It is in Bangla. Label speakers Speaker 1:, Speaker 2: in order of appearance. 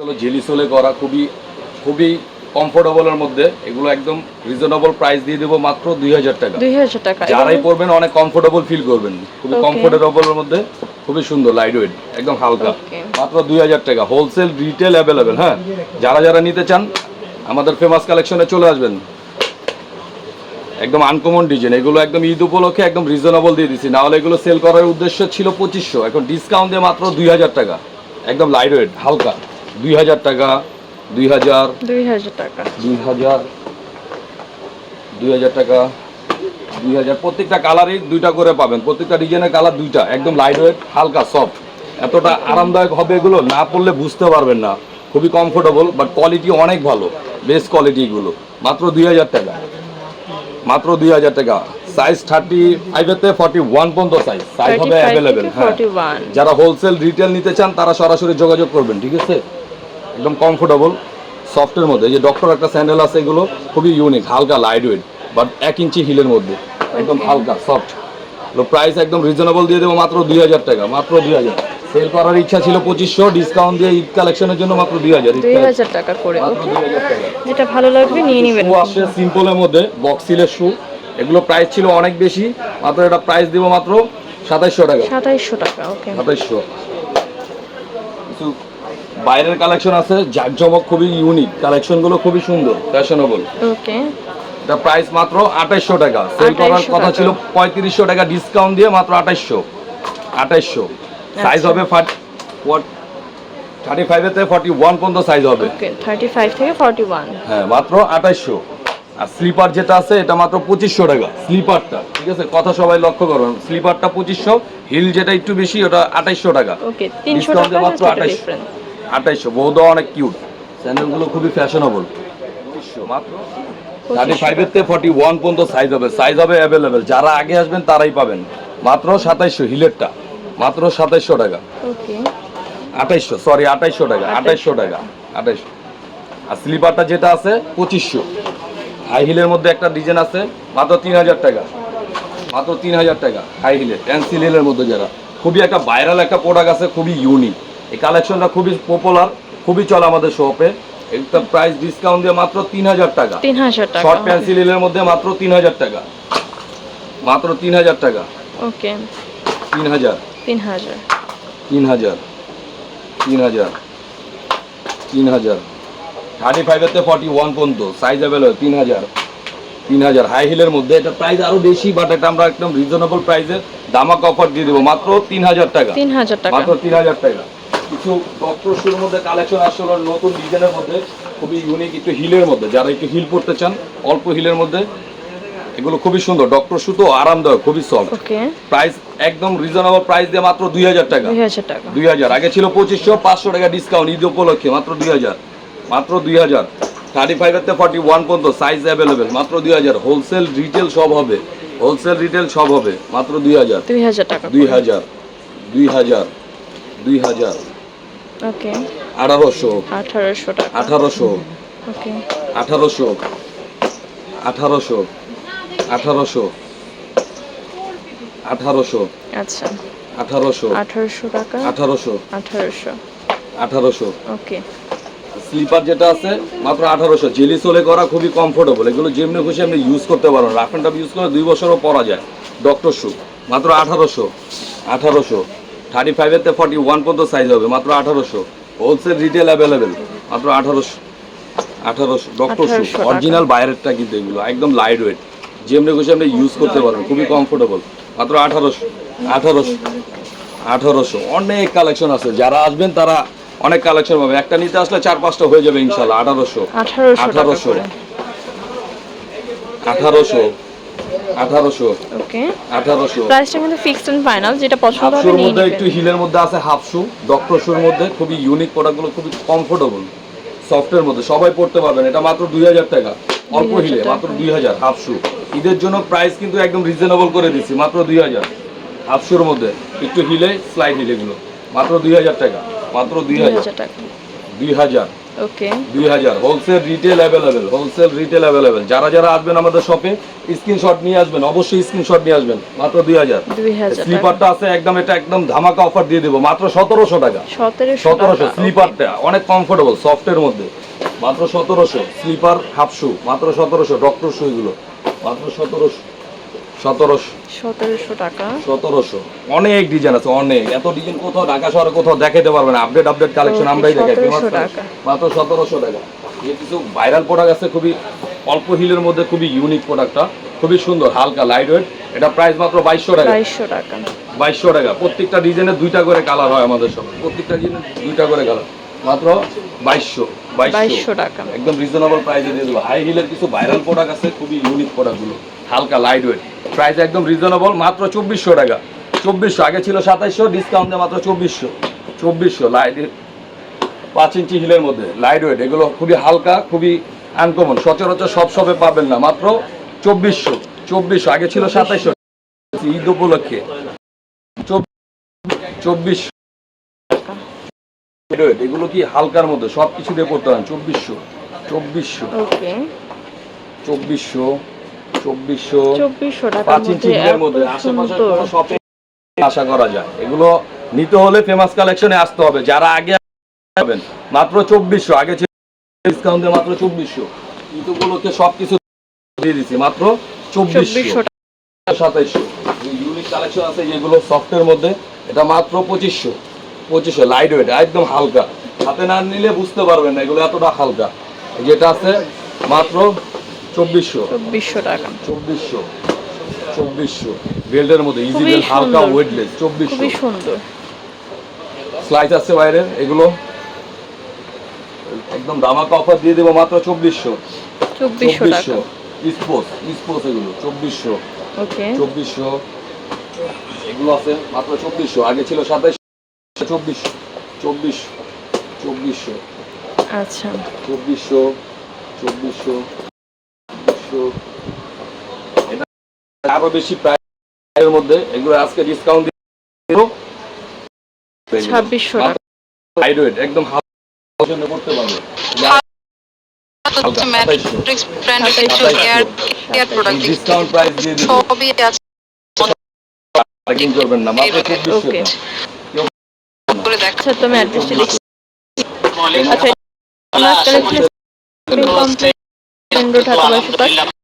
Speaker 1: হলো জেলি সোলে করা খুবই খুবই কমফোর্টেবলের মধ্যে। এগুলো একদম রিজনেবল প্রাইস দিয়ে দেবো মাত্র দুই হাজার টাকা।
Speaker 2: দুই হাজার টাকা।
Speaker 1: যারাই পরবেন অনেক কমফোর্টেবল ফিল করবেন। খুবই কমফোর্টেবলের মধ্যে খুবই সুন্দর লাইট ওয়েট একদম হালকা। মাত্র দুই হাজার টাকা। হোলসেল রিটেল অ্যাভেলেবেল হ্যাঁ? যারা যারা নিতে চান আমাদের ফেমাস কালেকশনে চলে আসবেন। একদম আনকমন ডিজাইন এগুলো একদম ঈদ উপলক্ষে একদম রিজনেবল দিয়ে দিচ্ছি নাহলে এগুলো সেল করার উদ্দেশ্য ছিল পঁচিশশো। এখন ডিসকাউন্ট দিয়ে মাত্র দুই হাজার টাকা। একদম লাইট ওয়েট হালকা। দুই হাজার টাকা দুই হাজার
Speaker 2: দুই হাজার টাকা।
Speaker 1: দুই হাজার দুই হাজার টাকা দুই হাজার। প্রত্যেকটা কালারই দুইটা করে পাবেন। প্রত্যেকটা ডিজাইনের কালার দুইটা একদম লাইট ওয়েট হালকা সফট এতটা আরামদায়ক হবে এগুলো না পড়লে বুঝতে পারবেন না। খুবই কমফোর্টেবল বাট কোয়ালিটি অনেক ভালো বেস্ট কোয়ালিটি এগুলো। মাত্র দুই হাজার টাকা। মাত্র দুই হাজার টাকা। সাইজ থার্টি ফাইভের থেকে ফর্টি ওয়ান পর্যন্ত সাইজ সাইজ হবে অ্যাভেলেবেল হ্যাঁ। যারা হোলসেল রিটেল নিতে চান তারা সরাসরি যোগাযোগ করবেন ঠিক আছে? একদম কমফোর্টেবল সফটের মধ্যে। যে ডক্টর একটা স্যান্ডেল আছে এগুলো খুবই ইউনিক হালকা লাইট ওয়েট বাট এক ইঞ্চি হিলের মধ্যে। একদম হালকা সফট প্রাইস একদম রিজনেবল দিয়ে দেবো মাত্র দুই হাজার টাকা মাত্র দুই হাজার। সেল করার ইচ্ছা ছিল পঁচিশশো ডিসকাউন্ট দিয়ে ঈদ কালেকশনের জন্য মাত্র দুই হাজার
Speaker 2: দুই হাজার টাকা করে যেটা ভালো লাগবে নিয়ে নেবেন।
Speaker 1: আসছে সিম্পলের মধ্যে বক্সিলের শু এগুলো প্রাইস ছিল অনেক বেশি মাত্র এটা প্রাইস দিব মাত্র সাতাইশশো টাকা।
Speaker 2: সাতাইশশো টাকা ওকে
Speaker 1: সাতাইশশো। বাইরের কালেকশন আছে জাকজমক খুবই ইউনিক কালেকশনগুলো খুবই সুন্দর ফ্যাশনেবল
Speaker 2: ওকে
Speaker 1: এটা প্রাইস মাত্র আঠাইশশো টাকা। সেল করার কথা ছিল পঁয়ত্রিশশো টাকা ডিসকাউন্ট দিয়ে মাত্র আঠাইশশো। আঠাইশশো। সাইজ হবে থার্টি ফাইভের থেকে ফর্টি ওয়ান পর্যন্ত সাইজ হবে।
Speaker 2: ওকে থার্টি ফাইভ থেকে ফর্টি ওয়ান
Speaker 1: হ্যাঁ মাত্র আঠাইশশো। আর স্লিপার যেটা আছে এটা মাত্র পঁচিশশো টাকা স্লিপারটা ঠিক আছে? কথা সবাই লক্ষ্য করবেন স্লিপারটা পঁচিশশো হিল যেটা একটু বেশি ওটা আঠাইশশো টাকা।
Speaker 2: ওকে তিনশো টাকা
Speaker 1: মাত্র
Speaker 2: just একটা
Speaker 1: 28
Speaker 2: difference।
Speaker 1: আঠাইশশো বৌদা অনেক কিউট স্যান্ডেলগুলো খুবই ফ্যাশনেবল মাত্র? থার্টি ফাইভের থেকে ফর্টি ওয়ান পর্যন্ত সাইজ হবে। সাইজ হবে অ্যাভেলেবেল যারা আগে আসবেন তারাই পাবেন। মাত্র সাতাইশশো হিলেরটা মাত্র সাতাইশশো টাকা।
Speaker 2: ওকে
Speaker 1: আঠাইশশো সরি আঠাইশশো টাকা। আঠাইশশো টাকা। আঠাইশশো। আর স্লিপারটা যেটা আছে পঁচিশশো। হাই হিলের মধ্যে একটা ডিজাইন আছে মাত্র তিন হাজার টাকা। মাত্র তিন হাজার টাকা হাই হিলে পেন্সিল হিলের মধ্যে যারা। খুবই একটা ভাইরাল একটা প্রোডাক্ট আছে খুবই ইউনিক এই কালেকশনটা খুবই পপুলার খুবই চলে আমাদের শপে একটা প্রাইস ডিসকাউন্ট দিয়ে মাত্র তিন হাজার টাকা।
Speaker 2: তিন হাজার টাকা
Speaker 1: শর্ট পেন্সিল হিলের মধ্যে মাত্র তিন হাজার টাকা। মাত্র তিন হাজার টাকা।
Speaker 2: ওকে
Speaker 1: তিন হাজার।
Speaker 2: তিন হাজার।
Speaker 1: তিন হাজার। তিন হাজার। তিন হাজার। থার্টি ফাইভের থেকে ফর্টি ওয়ান পর্যন্ত সাইজ অ্যাভেলেবল তিন হাজার। তিন হাজার। হাই হিলের মধ্যে এটা প্রাইস আরও বেশি বাট এটা আমরা একদম রিজনেবল প্রাইসে দামাক অফার দিয়ে দেবো। মাত্র তিন হাজার টাকা।
Speaker 2: তিন হাজার টাকা।
Speaker 1: মাত্র তিন হাজার টাকা। কিছু ডক্টর শুর মধ্যে কালেকশন আসছে হলো নতুন ডিজাইনের মধ্যে খুবই ইউনিক একটু হিলের মধ্যে। যারা একটু হিল পড়তে চান অল্প হিলের মধ্যে এগুলো খুবই সুন্দর। ডক্টর শু তো আরামদায়ক খুবই সফট
Speaker 2: ওকে
Speaker 1: প্রাইস একদম রিজনেবল প্রাইস দিয়ে মাত্র দুই হাজার টাকা।
Speaker 2: দুই হাজার
Speaker 1: আগে ছিল পঁচিশশো পাঁচশো টাকা ডিসকাউন্ট ঈদ উপলক্ষে মাত্র দুই হাজার। মাত্র দুই হাজার। থার্টি ফাইভের থেকে ফর্টি ওয়ান পর্যন্ত সাইজ অ্যাভেলেবেল মাত্র দুই হাজার। হোলসেল রিটেল সব হবে। হোলসেল রিটেল সব হবে মাত্র দুই হাজার।
Speaker 2: দুই হাজার টাকা
Speaker 1: দুই হাজার দুই হাজার দুই হাজার।
Speaker 2: ওকে
Speaker 1: আঠারোশো।
Speaker 2: আঠারোশো টাকা।
Speaker 1: আঠারোশো।
Speaker 2: ওকে
Speaker 1: আঠারোশো। আঠারোশো। আঠারোশো। আঠারোশো।
Speaker 2: আচ্ছা।
Speaker 1: আঠারোশো।
Speaker 2: আঠারোশো টাকা।
Speaker 1: আঠারোশো।
Speaker 2: আঠারোশো।
Speaker 1: আঠারোশো।
Speaker 2: ওকে
Speaker 1: স্লিপার যেটা আছে মাত্র আঠারোশো। জেলি সোলে করা খুবই কমফোর্টেবল এগুলো যেমনি খুশি আপনি ইউজ করতে পারেন রাফ অ্যান্ড ইউজ করে দুই বছরও পরা যায়। ডক্টর শু মাত্র আঠারোশো। আঠারোশো। থার্টি ফাইভের থেকে ফর্টি ওয়ান পর্যন্ত সাইজ হবে মাত্র আঠারোশো। হোলসেল রিটেল অ্যাভেলেবেল মাত্র আঠারোশো। আঠারোশো ডক্টর শু অরিজিনাল বাইরেরটা কিন্তু এগুলো একদম লাইট ওয়েট যেমনি খুশি আপনি ইউজ করতে পারেন খুবই কমফোর্টেবল মাত্র আঠারোশো আঠারোশো আঠারোশো। অনেক কালেকশন আছে যারা আসবেন তারা অনেক কালেকশন পাবে একটা নিতে আসলে চার পাঁচটা হয়ে যাবে ইনশাল্লাহ আঠারোশো।
Speaker 2: আঠারোশো
Speaker 1: আঠারোশো।
Speaker 2: করে
Speaker 1: আঠারোশো আঠারোশো।
Speaker 2: ওকে
Speaker 1: আঠারোশো
Speaker 2: প্রাইসটা কিন্তু ফিক্সড এন্ড ফাইনাল যেটা পছন্দ হবে নিয়ে
Speaker 1: মধ্যে একটু হিলের মধ্যে আছে হাফ শু ডক্টর মধ্যে খুবই ইউনিক প্রোডাক্টগুলো খুবই কমফোর্টেবল সফটের মধ্যে সবাই পড়তে পারবেন এটা মাত্র দুই হাজার টাকা। অল্প হিলে মাত্র দুই হাজার হাফ শু ঈদের জন্য প্রাইস কিন্তু একদম রিজনেবল করে দিচ্ছি মাত্র দুই হাজার। হাফ শুর মধ্যে একটু হিলে স্লাইড হিলে গুলো মাত্র দুই হাজার টাকা মাত্র দুই
Speaker 2: দুই
Speaker 1: হাজার
Speaker 2: হাজার টাকা।
Speaker 1: দুই হাজার।
Speaker 2: ওকে
Speaker 1: দুই হাজার। Wholesale retail available wholesale retail available যারা যারা আসবেন আমাদের শপে স্ক্রিনশট নিয়ে আসবেন অবশ্যই স্ক্রিনশট নিয়ে আসবেন মাত্র দুই হাজার।
Speaker 2: দুই হাজার টাকা
Speaker 1: স্লিপারটা আছে একদম এটা একদম ধামাকা অফার দিয়ে দেবো মাত্র সতেরোশো টাকা।
Speaker 2: সতেরোশো
Speaker 1: সতেরোশো
Speaker 2: টাকা
Speaker 1: স্লিপারটা অনেক কমফোর্টেবল সফটের মধ্যে। মাত্র সতেরোশো স্লিপার হাফ শু মাত্র সতেরোশো ডক্টর শু এগুলো মাত্র সতেরোশো। সতেরোশো।
Speaker 2: সতেরোশো টাকা।
Speaker 1: সতেরোশো। অনেক ডিজাইন আছে অনেক। এত ডিজাইন কোথাও ঢাকা শহরে কোথাও দেখাতে পারবে না। আপডেট আপডেট কালেকশন আমরাই দেখাই।
Speaker 2: 1700
Speaker 1: famous
Speaker 2: টাকা।
Speaker 1: মাত্র সতেরোশো টাকা। যে কিছু ভাইরাল প্রোডাক্ট আছে খুবই অল্প হিলের মধ্যে খুবই ইউনিক প্রোডাক্টটা খুবই সুন্দর হালকা লাইট ওয়েট এটা প্রাইস মাত্র বাইশশো টাকা।
Speaker 2: বাইশশো টাকা।
Speaker 1: বাইশশো টাকা। প্রত্যেকটা ডিজাইনে দুইটা করে কালার হয় আমাদের সব। প্রত্যেকটা ডিজাইনে দুইটা করে কালার মাত্র বাইশশো বাইশশো।
Speaker 2: বাইশশো টাকা।
Speaker 1: একদম রিজনেবল প্রাইসে দিয়ে দেবো। হাই হিলের কিছু ভাইরাল প্রোডাক্ট আছে খুবই ইউনিক প্রোডাক্টগুলো হালকা লাইট ওয়েট প্রাইস একদম রিজনেবল মাত্র চব্বিশশো টাকা। চব্বিশশো আগে ছিল সাতাইশশো ডিসকাউন্ট মাত্র চব্বিশশো। চব্বিশশো লাইট পাঁচ ইঞ্চি হিলের মধ্যে লাইট ওয়েট এগুলো খুবই হালকা খুবই আনকমন সচরাচর সব সবে পাবেন না মাত্র চব্বিশশো। চব্বিশশো আগে ছিল সাতাইশশো। ঈদ উপলক্ষে। চব্বিশশো।
Speaker 2: টাকা
Speaker 1: এগুলো কি হালকার মধ্যে সব কিছু দিয়ে করতে হয়। চব্বিশশো চব্বিশশো। চব্বিশশো। চব্বিশশো
Speaker 2: চব্বিশশো টাকার
Speaker 1: পাঁচ ইঞ্চি
Speaker 2: মধ্যে
Speaker 1: হিলের
Speaker 2: এত
Speaker 1: মধ্যে। আশেপাশে কোনো শপে আশা করা যায়। এগুলো নিতে হলে ফেমাস কালেকশনে আসতে হবে। যারা আগে পাবেন মাত্র চব্বিশশো। আগে ছিল ডিসকাউন্ট মাত্র চব্বিশশো। ইতুগুলোকে সব কিছু দিয়ে দিচ্ছি মাত্র চব্বিশশো। সাতাইশশো। ইউনিক কালেকশন আছে যেগুলো সফটের মধ্যে। এটা মাত্র পঁচিশশো। পঁচিশশো লাইট ওয়েট একদম হালকা। হাতে না নিলে বুঝতে পারবেন না এগুলো এতটা হালকা। যেটা আছে মাত্র চব্বিশশো।
Speaker 2: চব্বিশশো টাকা।
Speaker 1: চব্বিশশো। চব্বিশশো। বেল্টের মধ্যে ইজি বেল্ট হালকা ওয়েটলেস চব্বিশশো।
Speaker 2: খুবই সুন্দর।
Speaker 1: স্লাইস আছে বাইরে এগুলো? একদম দামাকা অফার দিয়ে দেবো মাত্র চব্বিশশো।
Speaker 2: চব্বিশশো
Speaker 1: এগুলো চব্বিশশো।
Speaker 2: ওকে।
Speaker 1: চব্বিশশো। এগুলো আছে মাত্র চব্বিশশো। আগে ছিল সাতাইশ চব্বিশশো। চব্বিশশো। চব্বিশশো।
Speaker 2: আচ্ছা।
Speaker 1: চব্বিশশো। চব্বিশশো। এটা আরও বেশি প্রাইসের মধ্যে এগুলো আজকে ডিসকাউন্ট দিয়ে
Speaker 2: ছাব্বিশশো টাকা।
Speaker 1: একদম হালকা জন্য করতে পারবে।
Speaker 3: প্রোডাক্ট
Speaker 1: ডিসকাউন্ট প্রাইস দিয়ে
Speaker 3: সবই আছে।
Speaker 1: পার্কিং করবেন না মাত্র চব্বিশশো
Speaker 3: করে দেখ।
Speaker 2: আচ্ছা তুমি অ্যাড্রেসটা লিখি আচ্ছা আপনার কালেকশন